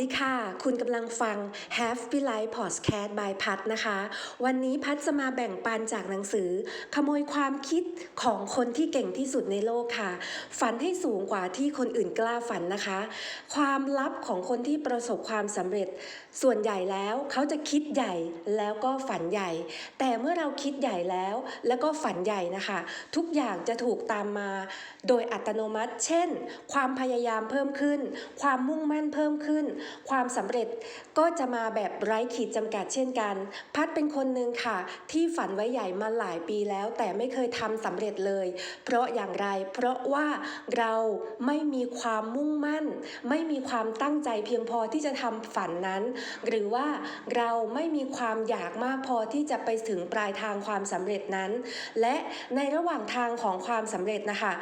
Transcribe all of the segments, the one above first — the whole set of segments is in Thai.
ดีค่ะ คุณกำลังฟัง Happy Life Podcast by พัดนะคะ วันนี้พัดจะมาแบ่งปันจากหนังสือ ขโมยความคิดของคนที่เก่งที่สุดในโลกค่ะ ฝันให้สูงกว่าที่คนอื่นกล้าฝันนะคะ ความลับของคนที่ประสบความสำเร็จ ส่วนใหญ่แล้วเขาจะคิดใหญ่แล้วก็ฝันใหญ่ แต่เมื่อเราคิดใหญ่แล้วแล้วก็ฝันใหญ่นะคะ ทุกอย่างจะถูกตามมา โดยอัตโนมัติ เช่น ความพยายามเพิ่มขึ้น ความมุ่งมั่นเพิ่มขึ้นความสำเร็จก็จะมาแบบไร้ขีดจำกัดเช่นกัน พัดเป็นคนหนึ่งค่ะ ที่ฝันไว้ใหญ่มาหลายปีแล้ว แต่ไม่เคยทำสำเร็จเลย เพราะอย่างไร เพราะว่าเราไม่มีความมุ่งมั่น ไม่มีความตั้งใจเพียงพอที่จะทำฝันนั้น หรือว่าเราไม่มีความอยากมากพอที่จะไปถึงปลายทางความสำเร็จนั้น และในระหว่างทางของความสำเร็จนะคะ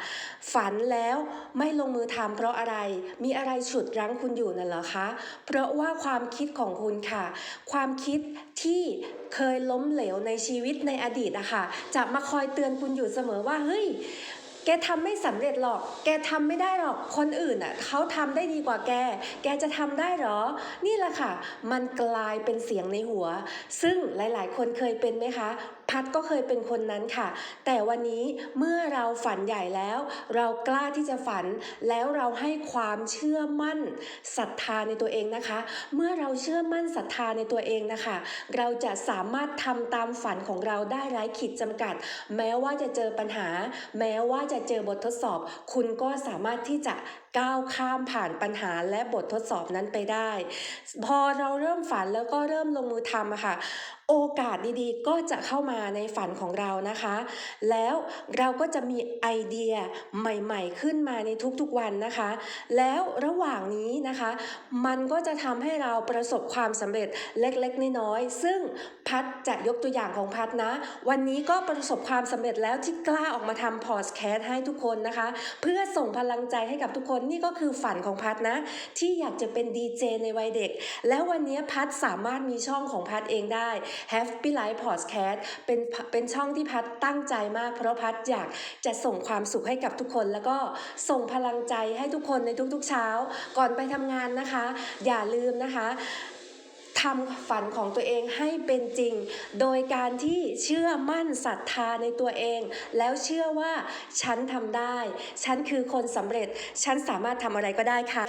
ฝันแล้วไม่ลงมือทำเพราะอะไร มีอะไรฉุดรั้งคุณอยู่นั่นเหรอคะเพราะว่าความคิดของคุณค่ะ ความคิดที่เคยล้มเหลวในชีวิตในอดีตอะค่ะจะมาคอยเตือนคุณอยู่เสมอว่าเฮ้ย แกทำไม่สำเร็จหรอก แกทำไม่ได้หรอก คนอื่นอะเขาทำได้ดีกว่าแก แกจะทำได้หรอ นี่แหละค่ะ มันกลายเป็นเสียงในหัว ซึ่งหลาย ๆ คนเคยเป็นไหมคะ พัดก็เคยเป็นคนนั้นค่ะ แต่วันนี้เมื่อเราฝันใหญ่แล้ว เรากล้าที่จะฝัน แล้วเราให้ความเชื่อมั่นศรัทธาในตัวเองนะคะ เมื่อเราเชื่อมั่นศรัทธาในตัวเองนะคะ เราจะสามารถทำตามฝันของเราได้ไร้ขีดจำกัด แม้ว่าจะเจอปัญหา แม้ว่าจะเจอบททดสอบ คุณก็สามารถที่จะก้าวข้ามผ่านปัญหาและบททดสอบนั้นไปได้ พอเราเริ่มฝันแล้วก็เริ่มลงมือทำอะค่ะ โอกาสดีๆ ก็จะเข้ามาในฝันของเรานะคะ แล้วเราก็จะมีไอเดียใหม่ๆ ขึ้นมาในทุกๆวันนะคะ แล้วระหว่างนี้นะคะ มันก็จะทำให้เราประสบความสำเร็จเล็กๆ น้อยๆ ซึ่งพัดจะยกตัวอย่างของพัดนะ วันนี้ก็ประสบความสำเร็จแล้วที่กล้าออกมาทำพอดแคสต์ให้ทุกคนนะคะ เพื่อส่งพลังใจให้กับทุกคนนี่ก็คือฝันของพัดนะ ที่อยากจะเป็นดีเจในวัยเด็ก แล้ววันนี้พัดสามารถมีช่องของพัดเองได้ Happy Life Podcast เป็นเป็นช่องที่พัดตั้งใจมาก เพราะพัดอยากจะส่งความสุขให้กับทุกคน แล้วก็ส่งพลังใจให้ทุกคนในทุกๆเช้า ก่อนไปทำงานนะคะ อย่าลืมนะคะ ทำฝันของตัวเองให้เป็นจริง โดยการที่เชื่อมั่นศรัทธาในตัวเอง แล้วเชื่อว่าฉันทำได้ ฉันคือคนสำเร็จ ฉันสามารถทำอะไรก็ได้ค่ะ